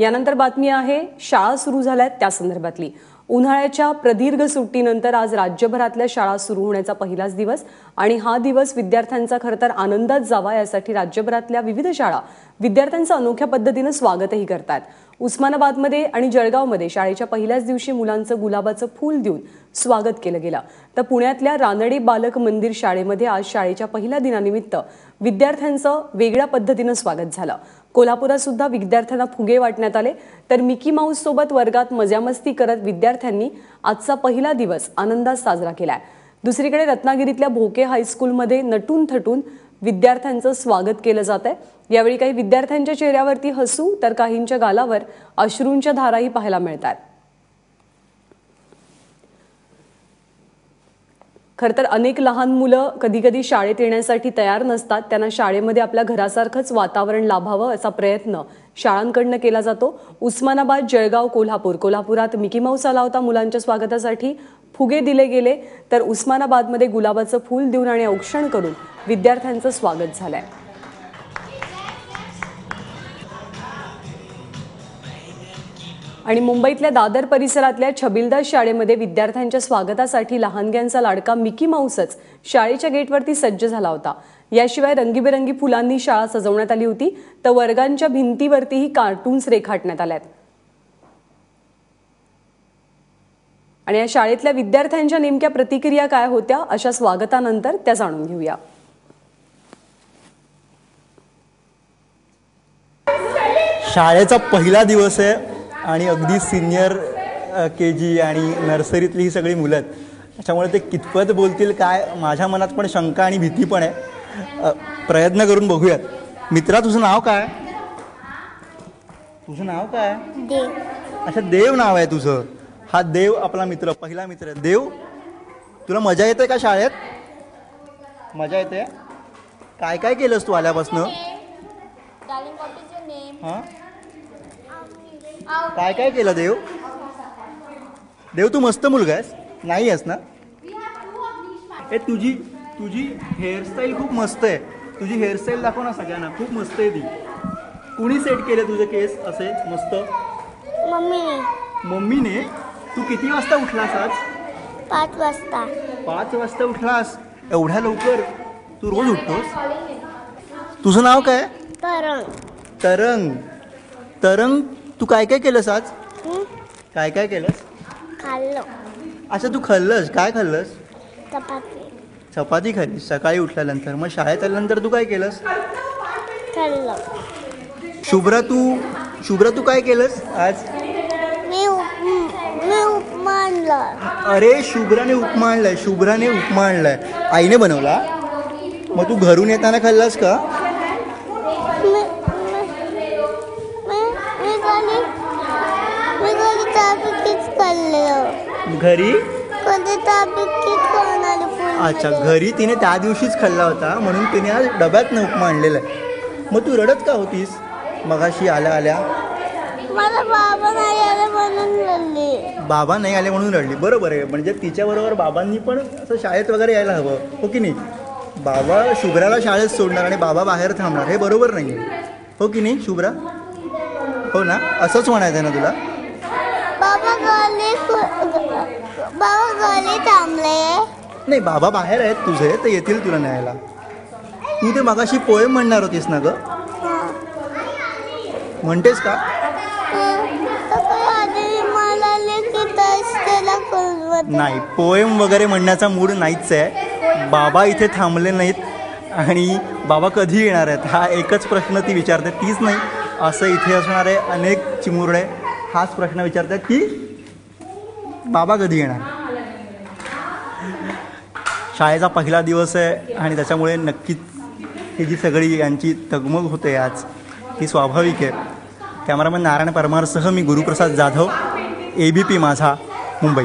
यानंतर बातमी आहे शाळा सुरू झाल्यात त्या संदर्भातली. उन्हाळ्याच्या प्रदीर्घ सुट्टीनंतर आज राज्यभरातल्या शाळा सुरू होण्याचा पहिलाच दिवस आणि हा दिवस विद्यार्थ्यांचा खरं तर आनंदात जावा यासाठी राज्यभरातल्या विविध शाळा विद्यार्थ्यांचं अनोख्या पद्धतीनं स्वागतही करतात. उस्मानाबादमध्ये आणि जळगावमध्ये शाळेच्या पहिल्याच दिवशी मुलांचं गुलाबाचं फूल देऊन स्वागत केलं गेलं. तर पुण्यातल्या रानडे बालक मंदिर शाळेमध्ये आज शाळेच्या पहिल्या दिनानिमित्त विद्यार्थ्यांचं वेगळ्या पद्धतीनं स्वागत झालं. कोल्हापुरात सुद्धा विद्यार्थ्यांना फुगे वाटण्यात आले. तर मिकी माऊस सोबत वर्गात मजामस्ती करत विद्यार्थ्यांनी आजचा पहिला दिवस आनंदात साजरा केलाय. दुसरीकडे रत्नागिरीतल्या भोके हायस्कूलमध्ये नटून थटून विद्यार्थ्यांचं स्वागत केलं जात आहे यावेळी काही विद्यार्थ्यांच्या चेहऱ्यावरती हसू तर काहींच्या गालावर अश्रूंच्या धाराही पाहायला मिळतात खरं तर अनेक लहान मुलं कधी कधी शाळेत येण्यासाठी तयार नसतात. त्यांना शाळेमध्ये आपल्या घरासारखंच वातावरण लाभावं असा प्रयत्न शाळांकडनं केला जातो. उस्मानाबाद जळगाव कोल्हापूर. कोल्हापुरात मिकी माऊस आला होता मुलांच्या स्वागतासाठी. फुगे दिले गेले. तर उस्मानाबादमध्ये गुलाबाचं फूल देऊन आणि औक्षण करून विद्यार्थ्यांचं स्वागत झालंय. आणि मुंबईतल्या दादर परिसरातल्या छबिलदास शाळेमध्ये विद्यार्थ्यांच्या स्वागतासाठी लहानग्यांचा लाडका मिकी माऊसच शाळेच्या गेटवरती सज्ज झाला होता. याशिवाय रंगीबेरंगी फुलांनी शाळा सजवण्यात आली होती. तर वर्गांच्या भिंतीवरतीही कार्टून्स रेखाटण्यात आल्यात. आणि या शाळेतल्या विद्यार्थ्यांच्या नेमक्या प्रतिक्रिया काय होत्या अशा स्वागतानंतर त्या जाणून घेऊया. शाळेचा पहिला दिवस आहे. आणि अगदी सिनियर के जी आणि नर्सरीतली ही सगळी मुलं आहेत. त्याच्यामुळे ते कितपत बोलतील काय माझ्या मनात पण शंका आणि भीती पण आहे. प्रयत्न करून बघूयात. मित्रा तुझं नाव काय? तुझं नाव काय? देव. अच्छा देव नाव आहे तुझं. हा देव आपला मित्र पहिला मित्र आहे. देव तुला मजा येते का शाळेत? मजा येते? काय काय केलंस तू आल्यापासनं? हां? काय काय केलं देव? देव तू मस्त मुलगा आहेस. नाही आहेस ना? ए तुझी तुझी हेअरस्टाईल खूप मस्त आहे. तुझी हेअरस्टाईल दाखव ना सगळ्यांना. खूप मस्त आहे ती. कुणी सेट केले तुझे केस असे मस्त? मम्मीने. मम्मीने? तू किती वाजता उठलास आज? पाच वाजता. पाच वाजता उठलास? एवढ्या लवकर? तू रोज उठतोस? तुझं नाव काय? तरंग. तरंग. तरंग तू काय काय केलंस आज? काय काय केलंस? खाल्लो. अच्छा तू खाल्लंस. काय खाल्लंस? चपाती. चपाती खाल्लीस. सकाळी उठल्यानंतर. मग शाळेत आल्यानंतर तू काय केलंस? खाल्लो. शुभ्रा तू शुभ्रा तू काय केलंस आज? मी उप मी उपमा आणलं अरे शुभ्राने उपमा आणलाय. शुभ्राने उपमा आणलाय. आईने बनवला? मग तू घरून येताना खाल्लास का मी मी मी- मी कधी घरी? खाऊन अच्छा घरी तिने त्या दिवशीच खाल्ला होता म्हणून तिने आज डब्यात उपमा आणलेला आहे. मग तू रडत का होतीस? मगाशी आल्या आल्या. मला बाबा नाही आले म्हणून रडली. बाबा नाही आले म्हणून रडली. बरोबर आहे. म्हणजे तिच्याबरोबर बाबांनी पण असं शाळेत वगैरे यायला हवं हो की नाही? बाबा शुभ्राला शाळेत सोडणार आणि बाबा बाहेर थांबणार हे बरोबर नाही आहे हो की नाही शुभ्रा? हो ना? असंच म्हणायचं आहे ना तुला? बाबा गली थांबले. नाही बाबा बाहेर आहेत तुझे तर येतील तुला न्यायला. तू ते मगाशी पोएम म्हणणार होतीस ना ग? म्हणतेस का? नाही पोएम वगैरे म्हणण्याचा मूड नाहीच आहे. बाबा इथे थांबले नाहीत आणि बाबा कधी येणार आहेत? हा एकच प्रश्न ती विचारते तीच नाही. असं इथे असणारे अनेक चिमुरडे हाच प्रश्न विचारतात की बाबा कधी येणार? शाळेचा पहिला दिवस आहे आणि त्याच्यामुळे नक्कीच ही जी सगळी यांची तगमग होते आज ही स्वाभाविक आहे. कॅमेरामॅन नारायण परमारसह मी Guruprasad Jadhav A B P Majha Mumbai.